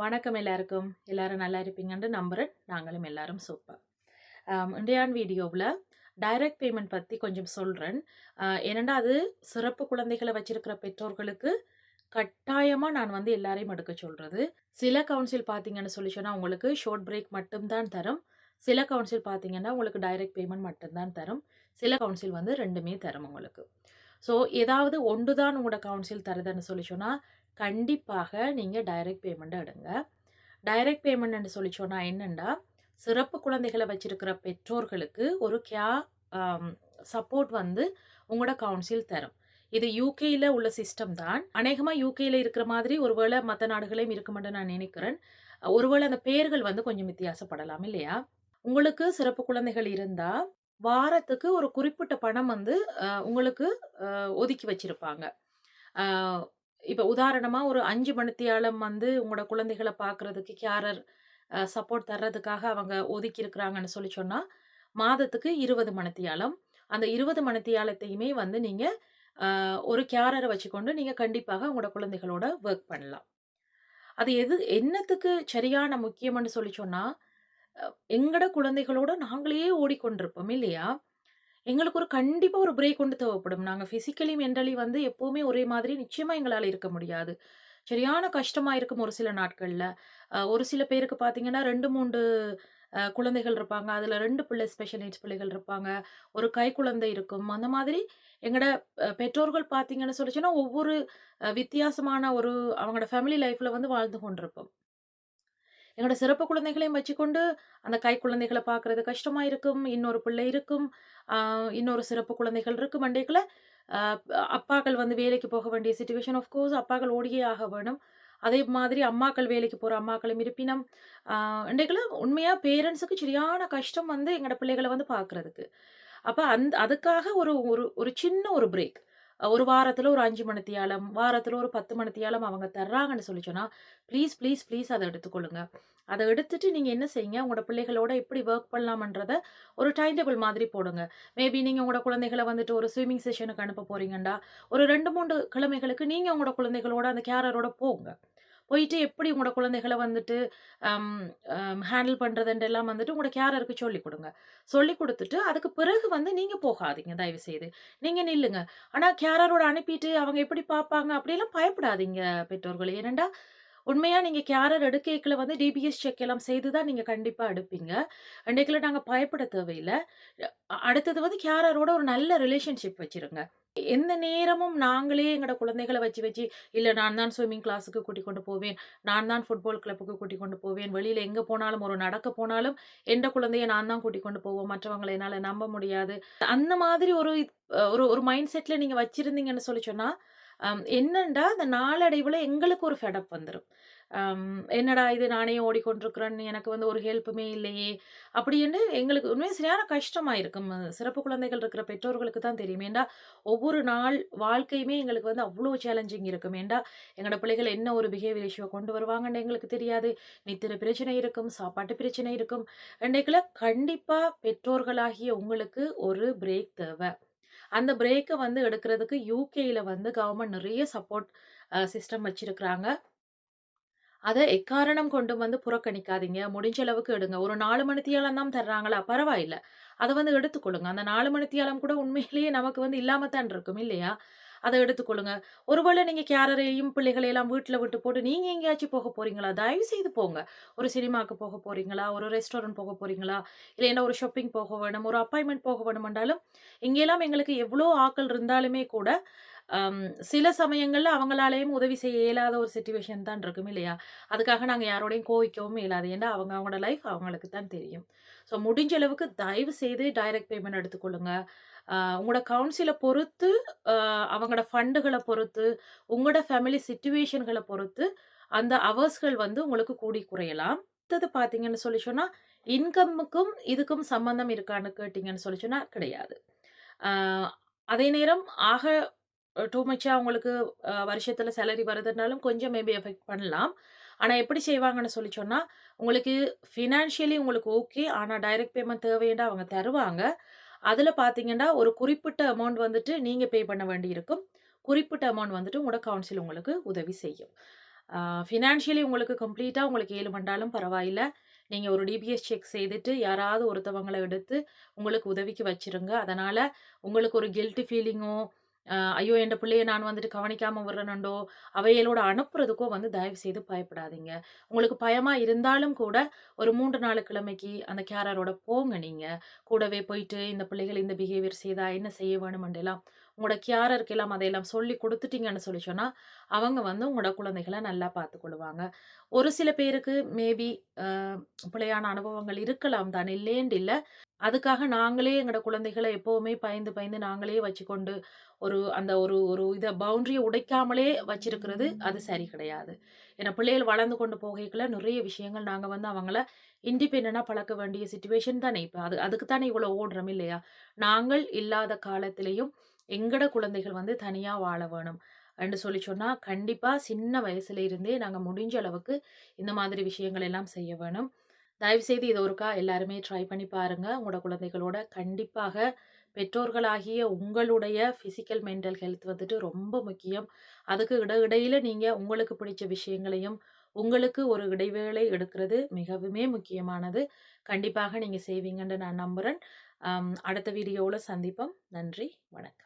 வணக்கம் எல்லாருக்கும். எல்லாரும் நல்லா இருப்பீங்கன்னு நம்புறேன். நாங்களும் எல்லாரும் சூப்பர். இன்றையான் வீடியோவில் டைரக்ட் பேமெண்ட் பற்றி கொஞ்சம் சொல்கிறேன் ஏனெண்டா அது சிறப்பு குழந்தைகளை வச்சிருக்கிற பெற்றோர்களுக்கு கட்டாயமாக நான் வந்து எல்லாரையும் எடுக்க சொல்கிறது சில கவுன்சில் பார்த்தீங்கன்னு சொல்லி சொன்னால் உங்களுக்கு ஷார்ட் பிரேக் மட்டும்தான் தரும். சில கவுன்சில் பார்த்தீங்கன்னா உங்களுக்கு டைரக்ட் பேமெண்ட் மட்டும்தான் தரும். சில கவுன்சில் வந்து ரெண்டுமே தரும் உங்களுக்கு. ஸோ ஏதாவது ஒன்று தான் உங்களோட கவுன்சில் தருதுன்னு சொல்லி சொன்னால் கண்டிப்பாக நீங்கள் டைரக்ட் பேமெண்ட்டை எடுங்க. டைரக்ட் பேமெண்ட்னு சொல்லி சொன்னால் என்னென்னா சிறப்பு குழந்தைகளை வச்சிருக்கிற பெற்றோர்களுக்கு ஒரு கே சப்போர்ட் வந்து உங்களோட கவுன்சில் தரும். இது யூகேயில் உள்ள சிஸ்டம் தான். அநேகமாக யூகேயில் இருக்கிற மாதிரி ஒருவேளை மற்ற நாடுகளையும் இருக்குமென்று நான் நினைக்கிறேன். ஒருவேளை அந்த பெயர்கள் வந்து கொஞ்சம் வித்தியாசப்படலாம் இல்லையா? உங்களுக்கு சிறப்பு குழந்தைகள் இருந்தால் வாரத்துக்கு ஒரு குறிப்பிட்ட பணம் வந்து அஹ், உங்களுக்கு அஹ், ஒதுக்கி வச்சிருப்பாங்க. இப்போ உதாரணமாக ஒரு அஞ்சு மணித்தியாலம் வந்து உங்களோட குழந்தைகளை பார்க்கறதுக்கு கேரர் சப்போர்ட் தர்றதுக்காக அவங்க ஒதுக்கி இருக்கிறாங்கன்னு சொல்லி சொன்னால் மாதத்துக்கு இருபது மணித்தியாலம். அந்த இருபது மணித்தியாலத்தையுமே வந்து நீங்கள் ஒரு கேரரை வச்சுக்கொண்டு நீங்கள் கண்டிப்பாக உங்களோட குழந்தைகளோட ஒர்க் பண்ணலாம். அது எது என்னத்துக்கு சரியான முக்கியம்னு சொல்லி சொன்னால் எங்கட குழந்தைகளோட நாங்களே ஓடிக்கொண்டிருப்போம் இல்லையா? எங்களுக்கு ஒரு கண்டிப்பாக ஒரு பிரேக் கொண்டு தேவைப்படும். நாங்கள் ஃபிசிக்கலி மென்டலி வந்து எப்போவுமே ஒரே மாதிரி நிச்சயமாக எங்களால் இருக்க முடியாது. சரியான கஷ்டமாக இருக்கும் ஒரு சில நாட்களில். ஒரு சில பேருக்கு பார்த்தீங்கன்னா ரெண்டு மூன்று குழந்தைகள் இருப்பாங்க. அதில் ரெண்டு பிள்ளை ஸ்பெஷல் நீட்ஸ் பிள்ளைகள் இருப்பாங்க. ஒரு கை குழந்தை இருக்கும். அந்த மாதிரி எங்களோட பெற்றோர்கள் பார்த்தீங்கன்னு சொல்லிச்சுன்னா ஒவ்வொரு வித்தியாசமான ஒரு அவங்களோட ஃபேமிலி லைஃப்பில் வந்து வாழ்ந்து கொண்டிருப்போம். என்னோட சிறப்பு குழந்தைகளையும் வச்சுக்கொண்டு அந்த கை குழந்தைகளை பார்க்கறது கஷ்டமாக இருக்கும். இன்னொரு பிள்ளை இருக்கும். இன்னொரு சிறப்பு குழந்தைகள் இருக்கும். மண்டைக்குள்ள அப்பாக்கள் வந்து வேலைக்கு போக வேண்டிய சுச்சுவேஷன் ஆஃப் கோர்ஸ் அப்பாக்கள் ஓடியே ஆக வேணும். அதே மாதிரி அம்மாக்கள் வேலைக்கு போகிற அம்மாக்களும் இருப்பினம் இன்றைக்குள்ள உண்மையாக பேரண்ட்ஸுக்கு சரியான கஷ்டம் வந்து எங்களோட பிள்ளைகளை வந்து பார்க்கறதுக்கு. அப்போ அந்த அதுக்காக ஒரு ஒரு ஒரு சின்ன ஒரு பிரேக் ஒரு வாரத்தில் ஒரு அஞ்சு மணித்தியாலம் வாரத்தில் ஒரு பத்து மணித்தியாலம் அவங்க தர்றாங்கன்னு சொல்லி சொன்னால் ப்ளீஸ் ப்ளீஸ் ப்ளீஸ் அதை எடுத்துக்கொள்ளுங்க. அதை எடுத்துட்டு நீங்கள் என்ன செய்யுங்க? உங்களோட பிள்ளைகளோட எப்படி ஒர்க் பண்ணலாமன்றத ஒரு டைம் டேபிள் மாதிரி போடுங்க. மேபி நீங்கள் உங்களோட குழந்தைகளை வந்துட்டு ஒரு ஸ்விம்மிங் செஷனுக்கு அனுப்ப போறீங்கண்டா ஒரு ரெண்டு மூணு கிழமைகளுக்கு நீங்கள் உங்களோட குழந்தைகளோட அந்த கேரரோட போங்க. போயிட்டு எப்படி உங்களோட குழந்தைகளை வந்துட்டு ஹேண்டில் பண்ணுறதுன்றெல்லாம் வந்துட்டு உங்களோட கேரருக்கு சொல்லி கொடுங்க. சொல்லி கொடுத்துட்டு அதுக்கு பிறகு வந்து நீங்கள் போகாதீங்க தயவு செய்து நீங்கள் நில்லுங்க. ஆனால் கேரரோட அனுப்பிட்டு அவங்க எப்படி பார்ப்பாங்க அப்படியெல்லாம் பயப்படாதீங்க பெற்றோர்கள். ஏனெண்டா உண்மையாக நீங்கள் கேரர் எடுக்கைக்கில் வந்து டிபிஎஸ் செக் எல்லாம் செய்து தான் நீங்கள் கண்டிப்பாக எடுப்பீங்க அன்றைக்கில் நாங்கள் பயப்பட தேவையில்லை. அடுத்தது வந்து கேரரோட ஒரு நல்ல ரிலேஷன்ஷிப் வச்சுருங்க. எந்த நேரமும் நாங்களே எங்களோட குழந்தைகளை வச்சு வச்சு இல்லை நான் தான் ஸ்விம்மிங் கிளாஸுக்கு கூட்டி கொண்டு போவேன். நான் தான் ஃபுட்பால் கிளப்புக்கு கூட்டி கொண்டு போவேன். வெளியில் எங்கே போனாலும் ஒரு நடக்க போனாலும் எந்த குழந்தைய நான் தான் கூட்டி கொண்டு போவோம். மற்றவங்களை என்னால் நம்ப முடியாது. அந்த மாதிரி ஒரு ஒரு ஒரு மைண்ட் செட்டில் நீங்கள் வச்சுருந்தீங்கன்னு சொல்லி சொன்னால் என்னண்டா அந்த நாளடைவில் எங்களுக்கு ஒரு ஃபெடப் வந்துடும் என்னடா இது நானே ஓடிக்கொண்டிருக்கிறேன் எனக்கு வந்து ஒரு ஹெல்ப்புமே இல்லையே அப்படின்னு எங்களுக்கு உண்மையாக சரியான கஷ்டமாக இருக்கும் சிறப்பு குழந்தைகள் இருக்கிற பெற்றோர்களுக்கு தான் தெரியும். ஏண்டா ஒவ்வொரு நாள் வாழ்க்கையுமே எங்களுக்கு வந்து அவ்வளோ சேலஞ்சிங் இருக்கும். ஏண்டா எங்களோட பிள்ளைகள் என்ன ஒரு பிஹேவியர் இஷ்யூவை கொண்டு வருவாங்கன்னு எங்களுக்கு தெரியாது. நித்திர பிரச்சனை இருக்கும் சாப்பாட்டு பிரச்சனை இருக்கும். இன்றைக்குள்ள கண்டிப்பாக பெற்றோர்களாகிய உங்களுக்கு ஒரு பிரேக் தேவை. அந்த பிரேக்கை வந்து எடுக்கிறதுக்கு யூகேயில் வந்து கவர்மெண்ட் நிறைய சப்போர்ட் சிஸ்டம் வச்சிருக்கிறாங்க. அதை எக்காரணம் கொண்டு வந்து புறக்கணிக்காதீங்க. முடிஞ்ச அளவுக்கு எடுங்க. ஒரு நாலு மணித்தியாலம் தான் தர்றாங்களா? பரவாயில்ல. அதை வந்து எடுத்துக்கொள்ளுங்க அந்த நாலு மணித்தியாலம் கூட உண்மையிலேயே நமக்கு வந்து இல்லாம தான் இருக்கும் இல்லையா? அதை எடுத்துக்கொள்ளுங்க. ஒருவேளை நீங்கள் கேரரையும் பிள்ளைகளையெல்லாம் வீட்டில் விட்டு போட்டு நீங்கள் எங்கேயாச்சும் போக போறீங்களா? தயவு செய்து போங்க. ஒரு சினிமாவுக்கு போக போறீங்களா? ஒரு ரெஸ்டாரண்ட் போக போறீங்களா? இல்லைன்னா ஒரு ஷாப்பிங் போக வேணும் ஒரு அப்பாயின்மெண்ட் போக வேணுமென்றாலும் இங்கெல்லாம் எங்களுக்கு எவ்வளோ ஆக்கள் இருந்தாலுமே கூட சில சமயங்களில் அவங்களாலேயும் உதவி செய்ய இயலாத ஒரு சுச்சுவேஷன் தான் இருக்கும் இல்லையா? அதுக்காக நாங்கள் யாரோடையும் கோவிக்கவும் இயலாது. ஏன்னா அவங்க அவங்களோட லைஃப் அவங்களுக்கு தான் தெரியும். ஸோ முடிஞ்ச அளவுக்கு தயவு செய்து டைரக்ட் பேமெண்ட் எடுத்துக்கொள்ளுங்க. உங்களோட கவுன்சிலை பொறுத்து அவங்களோட ஃபண்டுகளை பொறுத்து உங்களோட ஃபேமிலி சுச்சுவேஷன்களை பொறுத்து அந்த அவர்ஸ்கள் வந்து உங்களுக்கு கூடி குறையலாம். அடுத்தது பார்த்தீங்கன்னு சொல்லி சொன்னால் இன்கம்முக்கும் இதுக்கும் சம்மந்தம் இருக்கான்னு கேட்டிங்கன்னு சொல்லி சொன்னால் கிடையாது. அதே நேரம் ஆக டூ மச்சாக அவங்களுக்கு வருஷத்தில் சேலரி வருதுனாலும் கொஞ்சம் மேபி எஃபெக்ட் பண்ணலாம். ஆனால் எப்படி செய்வாங்கன்னு சொல்லி சொன்னால் உங்களுக்கு ஃபினான்ஷியலி உங்களுக்கு ஓகே ஆனால் டைரக்ட் பேமெண்ட் தேவைன்னா அவங்க தருவாங்க. அதில் பார்த்தீங்கன்னா ஒரு குறிப்பிட்ட அமௌண்ட் வந்துட்டு நீங்கள் பே பண்ண வேண்டியிருக்கும் குறிப்பிட்ட அமௌண்ட் வந்துட்டு உங்களோட கவுன்சில் உங்களுக்கு உதவி செய்யும் ஃபினான்ஷியலி உங்களுக்கு கம்ப்ளீட்டாக உங்களுக்கு ஏழு மண்டாலும் பரவாயில்ல. நீங்கள் ஒரு டிபிஎஸ் செக் செய்துட்டு, யாராவது ஒருத்தவங்களை எடுத்து உங்களுக்கு உதவிக்கு வச்சுருங்க. அதனால் உங்களுக்கு ஒரு கில்ட்டி ஃபீலிங்கோ, ஐயோ! என் பிள்ளைய நான் வந்துட்டு கவனிக்காம விடுறேனண்டோ அவையலோட அனுப்புறதுக்கோ வந்து தயவு செய்து பயப்படாதீங்க. உங்களுக்கு பயமா இருந்தாலும் கூட, ஒரு 3, 4 கிழமைக்கு அந்த கேரரோட போங்க நீங்க. கூடவே போயிட்டு இந்த பிள்ளைகள் இந்த பிஹேவியர் செய்தா என்ன செய்ய வேணுமெண்டெல்லாம் உங்களோட கேரர்க்கெல்லாம் அதையெல்லாம் சொல்லிக் கொடுத்துட்டீங்கன்னு சொல்லி சொன்னால் அவங்க வந்து உங்களோட குழந்தைகளை நல்லா பார்த்துக்கொள்ளுவாங்க. ஒரு சில பேருக்கு மேபி பிள்ளையான அனுபவங்கள் இருக்கலாம் தான், இல்லேண்டு இல்லை அதுக்காக நாங்களே எங்களோட குழந்தைகளை எப்போவுமே பயந்து, பயந்து நாங்களே வச்சுக்கொண்டு, ஒரு அந்த ஒரு ஒரு இதை பவுண்டரியை உடைக்காமலே வச்சிருக்கிறது, அது சரி கிடையாது. ஏன்னா பிள்ளைகள் வளர்ந்து கொண்டு போகைக்குள்ள நிறைய விஷயங்கள் நாங்கள் வந்து அவங்கள இண்டிபெண்டாக பழக்க வேண்டிய சுச்சுவேஷன் தானே இப்போ அது அதுக்கு தானே இவ்வளோ ஓடுறோம் இல்லையா? நாங்கள் இல்லாத காலத்திலையும் எங்கட குழந்தைகள் வந்து தனியாக வாழ வேணும். அப்படின்னு சொல்லி சொன்னால் கண்டிப்பாக சின்ன வயசுல இருந்தே நாங்கள் முடிஞ்ச அளவுக்கு இந்த மாதிரி விஷயங்கள் எல்லாம் செய்ய வேணும். தயவுசெய்து இது ஒருக்கா எல்லாருமே ட்ரை பண்ணி பாருங்கள் உங்களோட குழந்தைகளோட கண்டிப்பாக பெற்றோர்களாகிய உங்களுடைய ஃபிசிக்கல் மென்டல் ஹெல்த் வந்துட்டு ரொம்ப முக்கியம். அதுக்கு இட இடையில் நீங்கள் உங்களுக்கு பிடிச்ச விஷயங்களையும், உங்களுக்கு ஒரு இடைவேளை எடுக்கிறது மிகவுமே முக்கியமானது. கண்டிப்பாக நீங்கள் செய்வீங்கன்னு நான் நம்புகிறேன் அடுத்த வீடியோவில் சந்திப்போம். நன்றி, வணக்கம்.